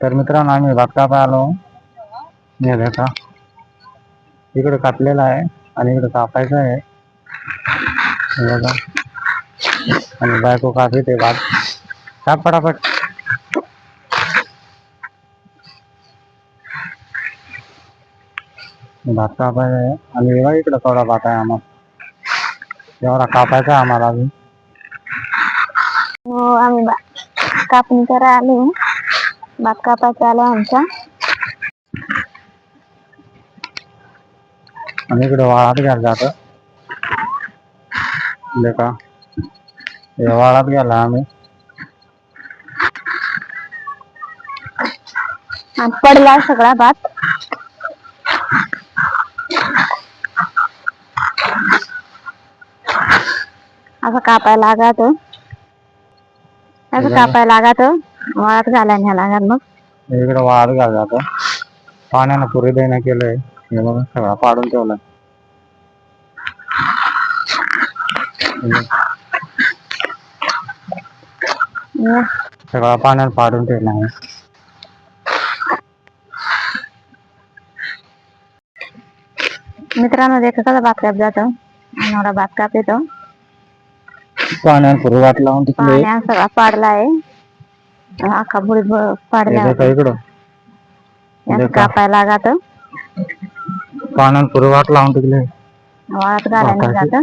तर मित्रांनो, आम्ही भात कापाय आलो हे इकडे कापलेला आहे आणि इकडे कापायचं आहे. बघा. आणि बायको कापी ते भात. काप पटापट. भात कापायचा आहे. आणि इकडे थोडा भात आहे आम्हाला. एवढा कापायचा आहे आम्हाला अजून. हो, आम्ही कापणी करा आलो. भात कापायचा आलो आमचा. आणि इकडे वाळात घ्यायला जात का? हे वाळात गेला आम्ही. पडला सगळा भात. असं कापायला लागत असं कापायला लागत वाळत घालायला न्यायला लागत मग. इकडे वाळात घ्यायला जात पाण्यानं पुरी देणं केलंय. हे बघा सगळा पाडून ठेवलाय. हे सगळा पाण्यात पाडून ठेवला आहे. मित्रांनो देखा कसा भात काप जातो. एवढा भात काप येतो. पाण्यात पुरी वाट लावून तिकडे पाण्यात सगळा पाडला आहे. अख्खा बुडी पाडल्या देखा इकडं. यात कापायला लागत. पाण्यात पुरी वाट लावून तिकडे वाळत घालायला जात.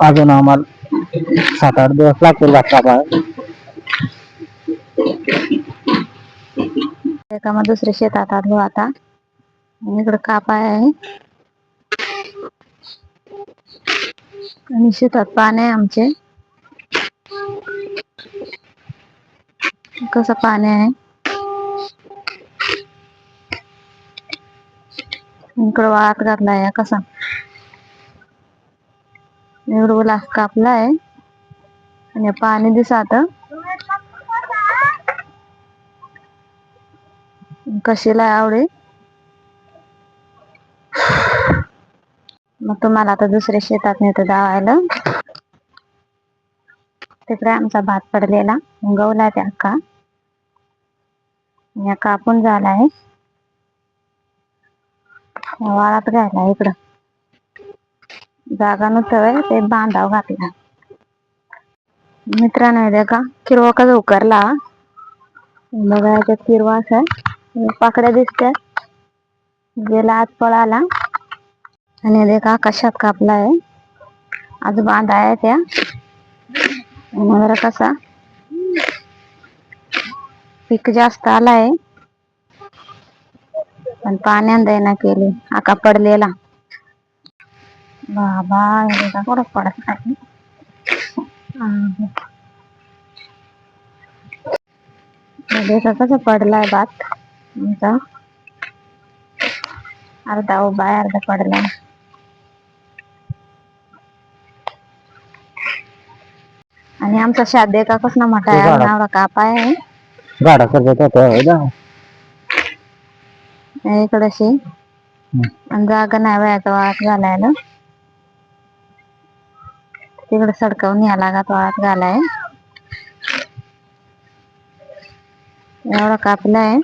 अजून आम्हाला सात आठ दिवस लागतील भात एका मग दुसऱ्या शेतात आलो आता. आणि इकडं कापाय आहे. आणि शेतात पाणी आहे आमचे. कसं पाणी आहे? इकडं वाळत घातलाय कसा. इकडं उलास कापलाय आणि पाणी दिसात. कशीला आवडे? मग तुम्हाला आता दुसऱ्या शेतात नेतो दावायला तिकडे आमचा भात पडलेला. गवला त्या अक्का या कापून झालाय वाळात घायला इकडं. जागा नुसतं ते बांधाव घातला. मित्रांनो येते का किरवा कसा उकरला. बघा याच्यात किरवा असा पाकड्या दिसत्या गेला आत पळाला. आणि हे आकाशात कापलाय? आज बांध आहे त्या. जरा कसा? पीक जास्त आलाय. पण पाण्यान देना केली. आका पडलेला. बाबा हे कुठं पडत नाही देखा कसं पडलाय भात? आमचा. अर्धा उभा आहे अर्धा पडलाय. आणि आमचा शाद देखा कसला मोठा आहे. आहे. गाडा करत होता इकडशी. आणि जागा नाही वयाचा वाळत घालायला. तिकडे सडकावून या लागत वाळत घालाय. एवढा कापलाय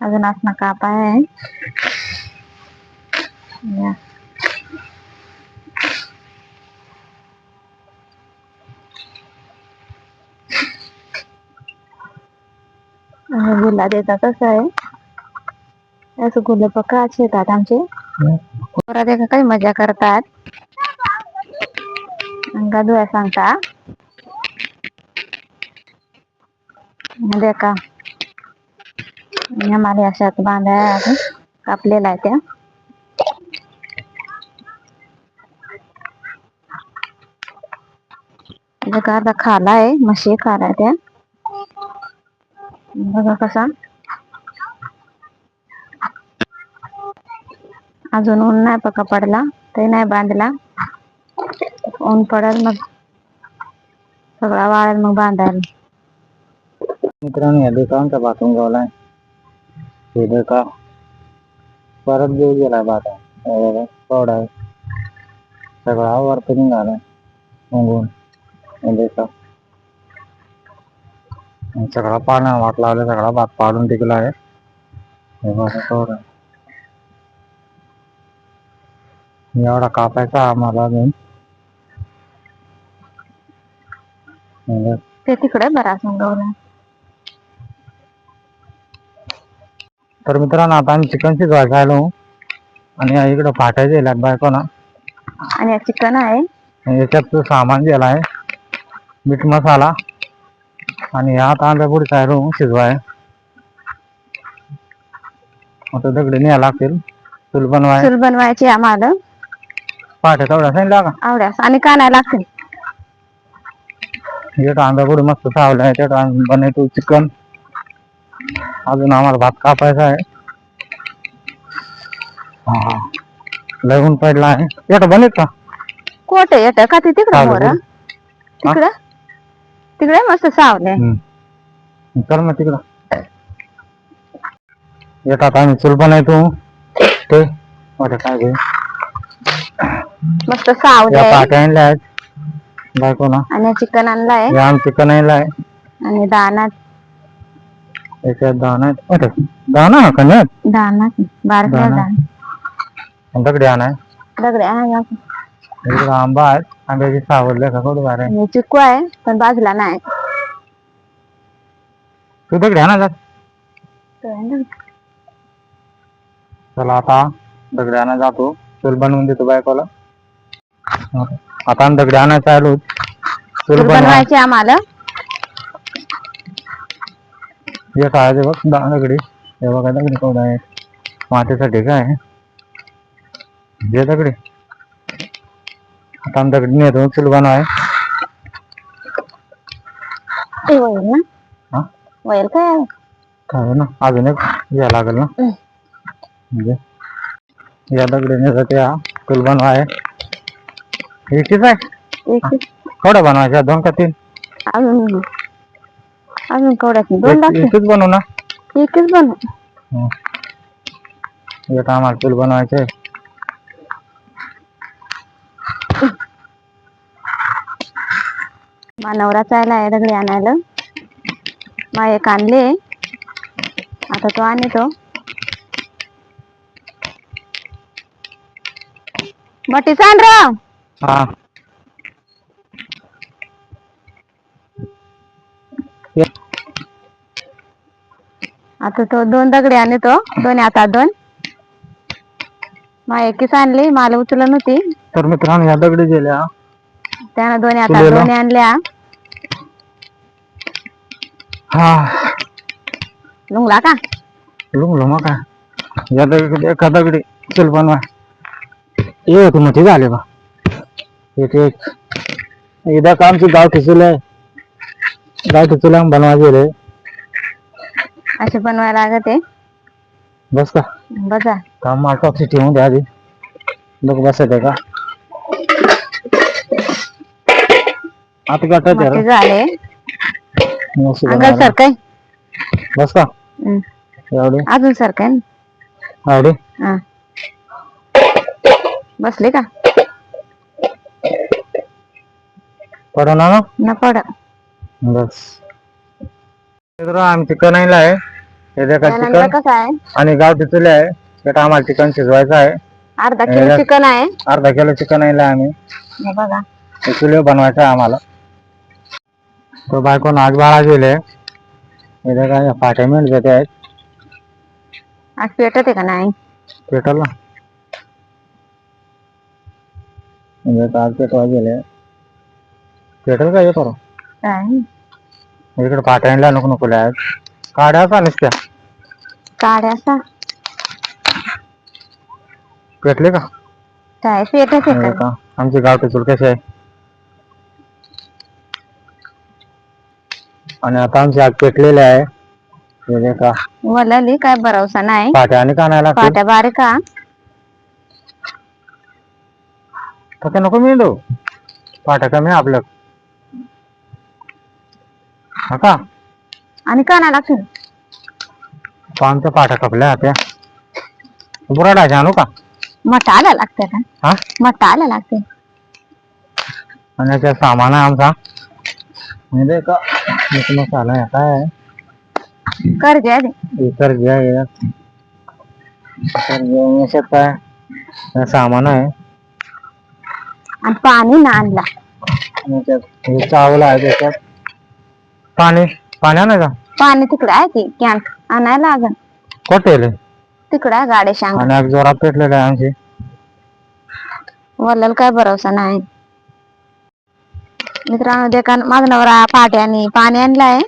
अजून असणं कापाय आहे. या. आणि गुलाब देतात कसं आहे? असं गुलाब पक्का येतात आमचे? पोरा देखा काही मज़ा करतात. गदुया सांगता. देखा. आम्हाला अशात बांधाय कापलेला अर्धा खाला आहे. म्हशी खाला त्या. बघा कसा. अजून ऊन नाही पका पडला ते नाही बांधला. ऊन पडल मग. सगळा वाळेल मग बांधायला. मित्रांनो या दुकानचा बाथरूम गावलाय हे देखा परत घेऊन गेला भात पावडा. सगळा वरती निघालाय उंगून म्हणजे का सगळा पाण्या वाट लावला सगळा भात पाडून टिकला आहे. एवढा कापायचा आम्हाला अजून म्हणजे ते तिकडे बराच गवला तर मित्रांनो आता आम्ही चिकन शिजवायला आलो आणि इकडं फाटायचे लाग बायको ना. आणि चिकन आहे. याच्यात सामान दिलं आहे. मीठ मसाला. आणि हा तांदळा पुढे काय रूम शिजवाय. आता दगडी न्याय लागतील. चूल बनवाय. चूल बनवायची आम्हाला. पाठ तेवढा सांगितलं का? आवड्यास आणि कानाय लागते हे तांदळा पुढे मस्त सावलाय त्यात आम्ही बनवतो चिकन. अजून आम्हाला भात कापायचा आहे. हा लगून पडला आहे येतो बनेल का? कोट येत का ते तिकडे. मोर? तिकडे? तिकडे मस्त सावले. हम्म. तिकडं. येतात आम्ही चूल बनवतो ते. काय घे मस्त सावले. या पाट्या आणल्या आहेत. बायको ना. आणि चिकन आणलाय. हे आम चिकन आणलाय. आणि दाना. याच्यात दाणा आहेत नाही? दाना. बारक्या दाणा. दाना. दगडी आणाय. दगडे इकडं आंबा आहे आंब्याची सावडले का थोडं आहे. चिकू आहे पण बाजूला नाही. तू दगडी आणा जात चला आता दगडी आणा जातो. चूल बनवून देतो बायकोला. आता आम्ही दगडी आणायचं आलो चूल चूल बनवा. बनवायची आम्हाला. एक आहे ते बघ दहा दगडी. हे बघा दगडी केवढा आहे मातीसाठी काय? हे दगडी. दगडी नेतो चूल बनवाय ते होईल ना। हा? होईल काय काय ना। अजून एक घ्या लागेल ना। हम्म. म्हणजे या दगडीने हा चूल बनवाय एकटीच आहे एक केवढा बनवायचा दोन का तीन? अजून अजून कवड्यात दोन एक- लागते एकच बनवू ना? एकच बनव हं. एक आम्हाला चूल बनवायचे मानवरा चायला आहे दगडी आणायला. मा एक आणले. आता तो सांड र हा. ये. आता तो दोन दगडी आणतो. दोन आता दोन. मा एकच आणली मला उचलत नव्हती तर मित्रांनो या दगडी गेल्या. त्यानं दोन आता तुलेला? दोन आणल्या. हा. लुंगला का लुंगलो मग काय या दगडी एका दगडी. चूल बनवा. ये तू मोठी झाले बा. एक एक. एकदा का आमची गावठी चूल आहे गावठी चूल आम्ही बनवा गेले. असे बनवायला लागते. बस का? बघा. काम मला टॉक्सी ठेवून द्या आधी. बघ बसत आहे का? आता मोठे झाले. अंगल बनवायला. सर काय बस का अजून सर काय एवढे हा. बसले का? पडा ना ना न पड. बस. मित्र आम्ही चिकन आणलं आहे. हे देखा त्यानंतर चिकन? कसं आहे? आणि गावठी चुले आहे. त्यात आम्हाला चिकन शिजवायचं आहे. अर्धा किलो चिकन आहे? अर्धा किलो चिकन आणलं आम्ही. हे बघा. ते चुले बनवायचं आहे आम्हाला. तो बायको नाच बाळा गेले हे देखा या पाट्या मिळत ते आहेत आज पेटत आहे का नाही? पेटल ना म्हणजे आज पेटवा गेले पेटल का येतो काय इकडे पाट्या आणल्या नको नको आहेत काड्या का नुसत्या काड्या असा पेटले का? काय पेटत आहे का आमची गावठी चूल कशी आहे आणि आता आमची आग पेटलेली आहे. हे जे का वलली काय भरवसा नाही. पाट्या आणि कानायला लागतील. पाट्या बारीक का तसं नको मिळतो पाट्या कमी आहे आपलं. हा का? आणि काना लागतील. पानच्या पाट्या कपल्या त्या. बुराडा जाणू का? मटा आला लागते का? हा? मटा आला लागते. आणि याच्यात सामान आहे आमचा. आहे का मीठ मसाला आहे काय कर द्या दे इतर जे आहे. तर जे याच्यात काय? हे सामान आहे. आणि पाणी ना आणला. हे चावल आहे त्याच्यात. पाणी पाणी का पाणी तिकडे आहे की कॅन आणायला लागल. कोटेल तिकडे आहे गाड्या शांग आणि एक जोरात पेटलेलं आहे आमची. वल्लाला काय भरोसा नाही. मित्रांनो देखा माझा नवरा पाट्याने पाणी आणलाय.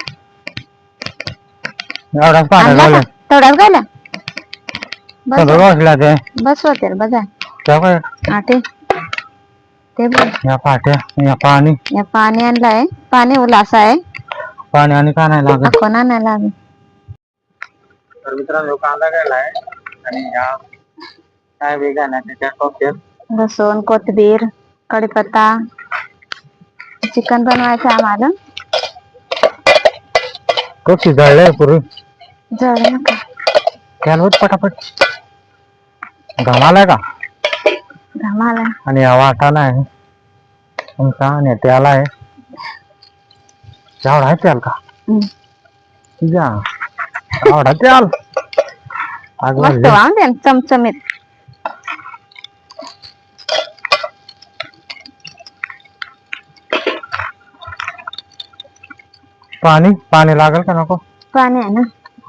एवढाच पाणी आणला झालं का तेवढ्याच गेल्या बस सगळं वाजला ते. बस होते बजा त्या काय हा ते. बघ. या पाट्या या पाणी. या पाणी आणलंय. पाणी उलास आहे. पाणी आणि का नाही लागत? आपण आणायला लागेल तर मित्रांनो कांदा गेलाय आणि काय नाही त्याच्या कोपऱ्यात लसूण कोथिंबीर कढीपत्ता. चिकन बनवायचं आम्हाला. खूप शिजाळलंय पूर्वी जळ नका त्याला पटापट. घामालाय का? घामाला. आणि हा वाटाला आहे. तुमचा आणि त्याला आहे. तेवढा आहे त्याल का? हम्म. जा. तेवढा त्याल. आज मस्त. वाहून चमचमीत. पाणी? पाणी लागेल का नको? पाणी आहे ना.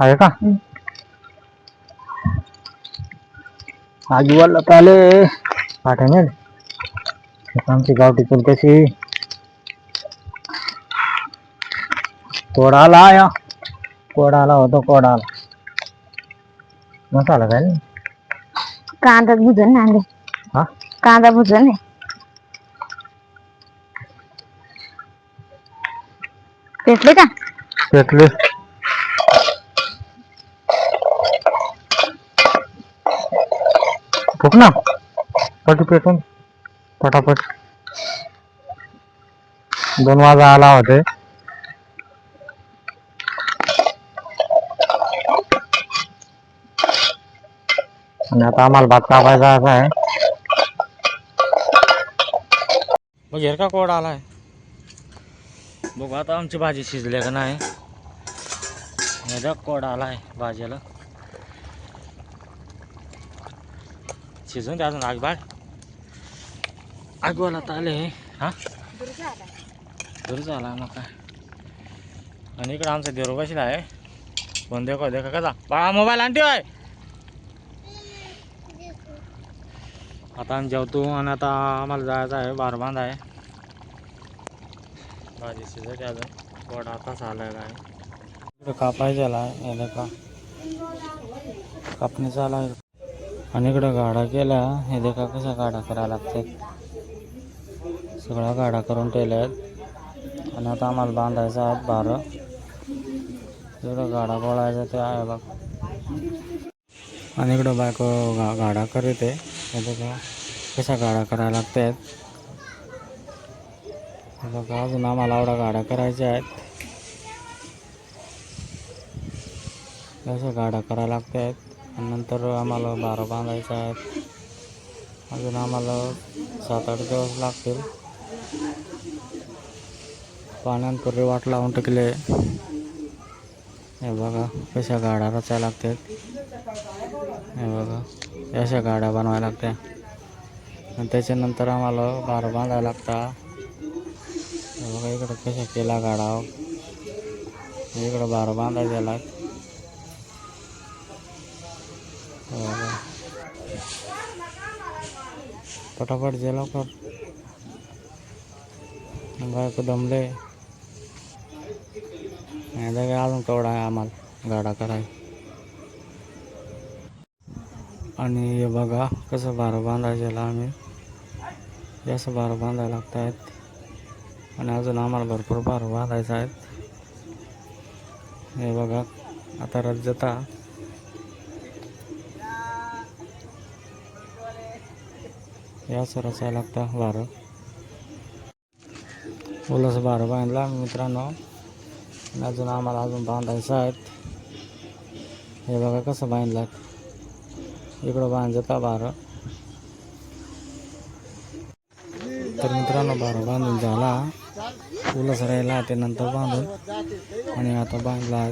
आहे का? हम्म. आज वल्ल आले मिळेल आमची गावठी चूल कशी? कोडाला या. कोडाला होतो कोडाला. मसाला काय. कांदा भुजून आणले हा? कांदा भुजून आहे पेटले का? पेटले फुक ना. पट पेटून. पटापट. दोन वाजा आला होते. आणि आता आम्हाला भात कापायचा असा आहे. बघ का कोड आलाय. बघू आता आमची भाजी शिजली का नाही. ह्याचा कोड आलाय भाजीला. शिजून द्या अजून आग बाळ आगवाला तर आले हा दूर झाला मग काय. आणि इकडं आमचा देरो बसला आहे. फोन देखो देखा कसा? बाळा मोबाईल आणते आहे आता आम्ही जेवतो आणि आता आम्हाला जायचं आहे बारबांध आहे. भाजी शिजत अजून. गोड आताच आलाय काय. कापायचं याला का कापणीचा आला आणि इकडं गाडा केला हे देखा कसा गाडा करायला लागतात सगळा गाडा करून ठेवल्यात आणि आता आम्हाला बांधायचं आहे बारं. इकडं गाडा गोळायचा ते आहे बघ. आणि इकडं बायको गा गाडा करीत आहे. हे देखा कसा गाडा करायला लागतात बघा अजून आम्हाला आवडा गाड्या करायच्या आहेत. अशा गाड्या करायला लागतात आणि नंतर आम्हाला बारा बांधायच्या आहेत. अजून आम्हाला सात आठ दिवस लागतील. पाण्यापूर्वी वाट लावून टाकले. हे बघा कशा गाड्या रचायला लागतात हे बघा अशा गाड्या बनवायला लागत्या. आणि त्याच्यानंतर आम्हाला बारा बांधायला लागता. इकडं कशा केला इकडं बारा हे बघा जे लवकर दमले नाही अजून तेवढा आहे गाडा कराय आणि हे बघा कसं बारं आम्ही बांधायला लागत आहेत आणि अजून आम्हाला भरपूर बारं बांधायचं आहेत हे बघा आता रज्जता या रचायला लागतं बारं ओलस बारं बांधला मित्रांनो. अजून आम्हाला अजून बांधायचं आहेत. हे बघा कसं बांधलं इकडं बांधता बारं तर मित्रांनो बारं बांधून झाला. उलस राहिला ते नंतर बांधून. आणि आता बांधला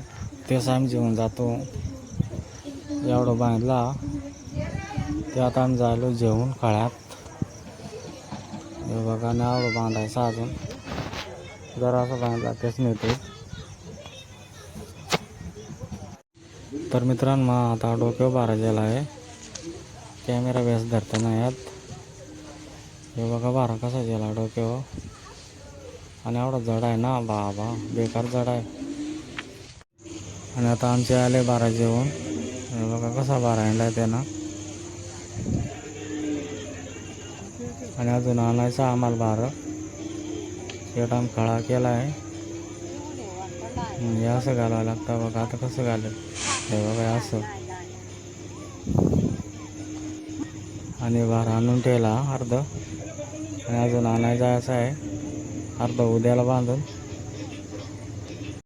तेच आम्ही जेवण जातो. एवढं बांधला ते आता आम्ही जायलो जेवून काळ्यात हे बघा ना एवढं बांधायचं अजून. जरा असं बांधला तेच नेतो. तर मित्रांनो आता डोक्यावर बारा गेला आहे. कॅमेरा व्यास धरता नाही यात. हे बघा बारा कसा गेला डोक्यावर. आणि एवढा जड आहे ना बाबा. बेकार जड आहे. आणि आता आमचे आले बारा जेवण. बघा कसा बारा आणलाय त्यानं. आणि अजून आणायचं आम्हाला बारा. शेट आम खळा केला आहे म्हणजे असं घालावं लागतं बघा. आता कसं घालेल? हे बघा असं. आणि बारा आणून ठेवला अर्ध. आणि अजून आणायचं असं आहे. अर्धा उद्याला बांधून.